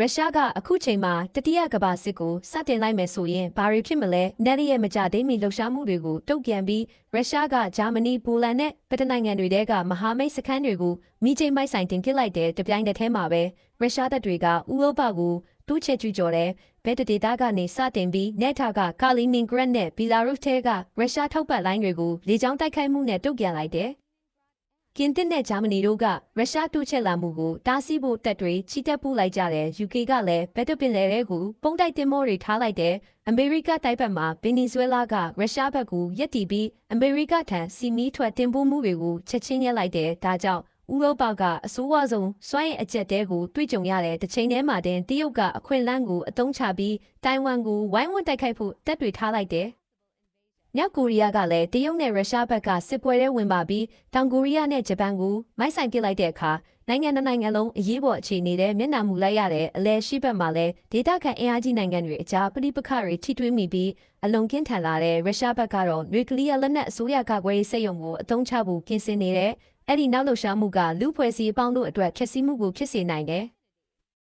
ရုရှားကအခုချိန်မှာတတိယကမ္ဘာစစ်ကိုစတင်လိုက်မယ်ဆိုရင်ဘာတွေဖြစ်မလဲနယ်ရီရဲ့မကြသေးမီလှုပ်ရှားမှုတွေကိုတုံ့ပြန်ပြီးရုရှားကဂျာမနီပိုလန်နဲ့ဗြိတိန်နိုင်ငံတွေတဲကမဟာမိတ်စခန်းတွေကိုမိချိန်မိုက်ဆိုင်တင်ပစ်လိုက်တဲ့တပြိုင်တည်းထဲမှာပဲရုရှားတပ်တွေကဥရောပကိုတူးချက်ကျူးကျော်တဲ့ဘက်တဒေတာကနေစတင်ပြီးနေထာကကာလီနင်ဂရက်နဲ့ဘီလာရုစ်ထဲကရုရှားထောက်ပံ့လိုင်းတွေကိုလေကြောင်းတိုက်ခိုက်မှုနဲ့တုံ့ပြန်လိုက်တယ် ကင်တစ်နဲ့ဂျာမနီတို့ကရုရှားတူးချက်လာမှုကိုတားဆီးဖို့တပ်တွေချီတက်ပို့လိုက်ကြတယ် UK ကလည်းဘက်တပင်လေတွေကိုပုံတိုက်တင်မောတွေထားလိုက်တယ်အမေရိကတိုက်ပတ်မှာဗင်နီဇွဲလားကရုရှားဘက်ကိုရက်တီပြီးအမေရိကထံစီမီထွက်တင်ပို့မှုတွေကိုချက်ချင်းရက်လိုက်တယ်ဒါကြောင့်ဥရောပကအဆိုးဝါးဆုံးစွမ်းရည်အကျက်တဲကိုတွေ့ကြုံရတဲ့တစ်ချိန်တည်းမှာတင်တရုတ်ကအခွင့်အလမ်းကိုအသုံးချပြီးတိုင်ဝမ်ကိုဝိုင်းဝန်းတိုက်ခိုက်ဖို့တပ်တွေထားလိုက်တယ်။ မြောက်ကိုရီးယားကလည်းတရုတ်နဲ့ရုရှားဘက်ကစစ်ပွဲထဲဝင်ပါပြီးတောင်ကိုရီးယားနဲ့ဂျပန်ကိုမိုက်ဆိုင်ပစ်လိုက်တဲ့အခါနိုင်ငံတစ်နိုင်ငံလုံးအရေးပေါ်အခြေအနေနဲ့မျက်နှာမူလိုက်ရတဲ့အလဲရှိဘက်မှာလည်းဒေသခံအင်အားကြီးနိုင်ငံတွေအကြားပဋိပက္ခတွေထိထွေးမိပြီးအလွန်ကင်းထန်လာတဲ့ရုရှားဘက်ကတော့နျူကလ িয়ার လက်နက်အစိုးရကာကွယ်ရေးစက်ရုံကိုအသုံးချဖို့ပြင်ဆင်နေတဲ့အဲ့ဒီနောက်လှုပ်ရှားမှုကလူဖွဲ့စည်းအပေါင်းတို့အတွက်ဖြည့်ဆည်းမှုကိုဖြစ်စေနိုင်တယ်။